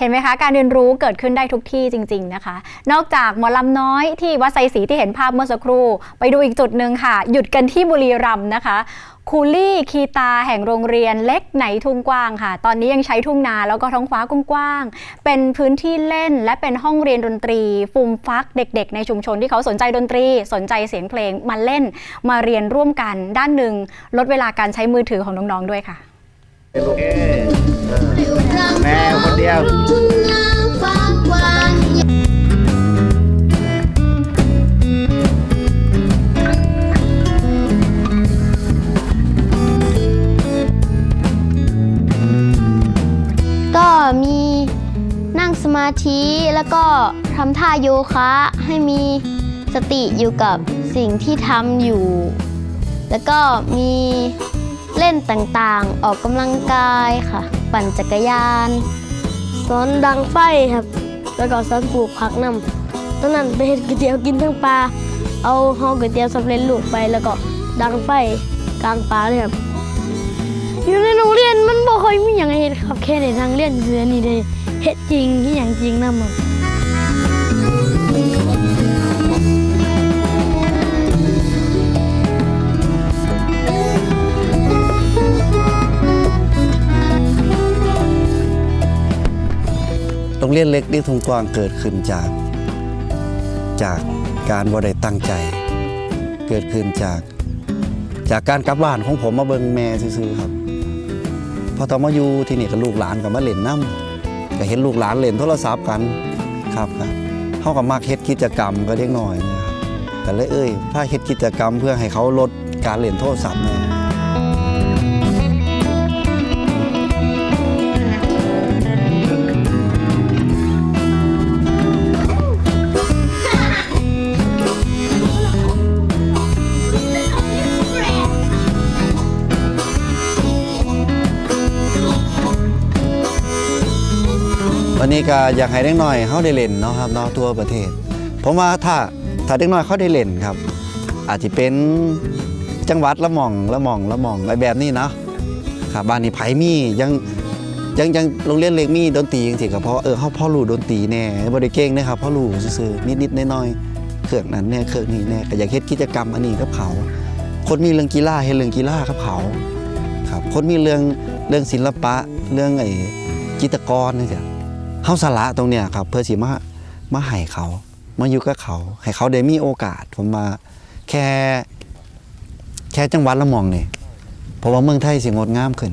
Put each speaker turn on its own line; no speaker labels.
เห็นไหมคะการเรียนรู้เกิดขึ้นได้ทุกที่จริง ๆนะคะ นอกจากหมอลำน้อยที่วัดไซศรีที่เห็นภาพเมื่อสักครู่ ไปดูอีกจุดหนึ่งค่ะ หยุดกันที่บุรีรัมย์นะคะคูลี่คีตาแห่งโรงเรียนเล็กไหนทุ่งกว้างค่ะ ตอนนี้ยังใช้ทุ่งนาแล้วก็ท้องฟ้ากว้างๆเป็นพื้นที่เล่นและเป็นห้องเรียนดนตรี ฟูมฟักเด็ก ๆ ในชุมชนที่เขาสนใจดนตรี สนใจเสียงเพลงมาเล่นมาเรียนร่วมกันด้านหนึ่งลดเวลาการใช้มือถือของน้องๆด้วยค่ะ
โอเคแม่ คนเดียว
ก็มีนั่งสมาธิแล้วก็ทำท่าโยคะให้มีสติอยู่กับสิ่งที่ทำอยู่ แล้วก็มีเล่นต่างๆ ออกกำลังกายค่ะ ปั่นจักรยาน
สอนดังไฟครับ แล้วก็สอนปลูกผักนำตอนนั้นไปเห็ดก๋วยเตี๋ยวกินทั้งปลา เอาห่อก๋วยเตี๋ยวสำเร็จรูปไปแล้วก็ดังไฟกลางปลาเลยครับ อยู่ในโรงเรียนมันบ่ค่อยมีอย่างให้เห็ดครับแค่ในทางเรียนเสือนี่เลยเฮ็ดจริงที่อย่างจริงนำครับ
โรงเรียนเล็กที่ทุ่งกว้างเกิดขึ้นจาก จากการบ่ได้ตั้งใจ เกิดขึ้นจาก จากการกลับบ้านของผมมาเบิงแม่ซื่อๆครับพอตอนมาอยู่ที่นี่กับลูกหลานกับมาเล่นน้ำก็เห็นลูกหลานเล่นโทรศัพท์กันครับครับเขากับมากเฮ็ดกิจกรรมก็เล็กน้อยนะครับก็เลยเอ้ยถ้าเฮ็ดกิจกรรมเพื่อให้เขาลดการเล่นโทรศัพท์เนี่ย วันนี้ก็อยากให้เด็กน้อยเขาได้เล่นเนาะครับเนาะทั่วประเทศ ผมว่าถ้าถ้าเด็กน้อยเขาได้เล่นครับ อาจจะเป็นจังหวัดละหม่องละหม่องละหม่องอะไรแบบนี้เนาะครับบ้านนี้ไผ่มียังยังยังโรงเรียนเล็กมีดนตรีจริงๆก็เพราะเออเขาพ่อรู้ดนตรีแน่บ่ได้เก่งนะครับพ่อรู้ซื่อๆนิดๆน้อยๆเครื่องนั้นแน่เครื่องนี้แน่ก็อยากเฮ็ดกิจกรรมอันนี้กับเขาคนมีเรื่องกีฬาเฮ็ดเรื่องกีฬากับเขาครับคนมีเรื่องเรื่องศิลปะเรื่องไอ้จิตรกรนี่จ้ะ เฮาสละตรงเนี้ยครับ เพื่อสิมามาให้เขา มาอยู่กับเขา ให้เขาได้มีโอกาส ผมมาแค่ แค่จังหวัดละมองนี่เพราะว่าเมืองไทยสิงดงามขึ้น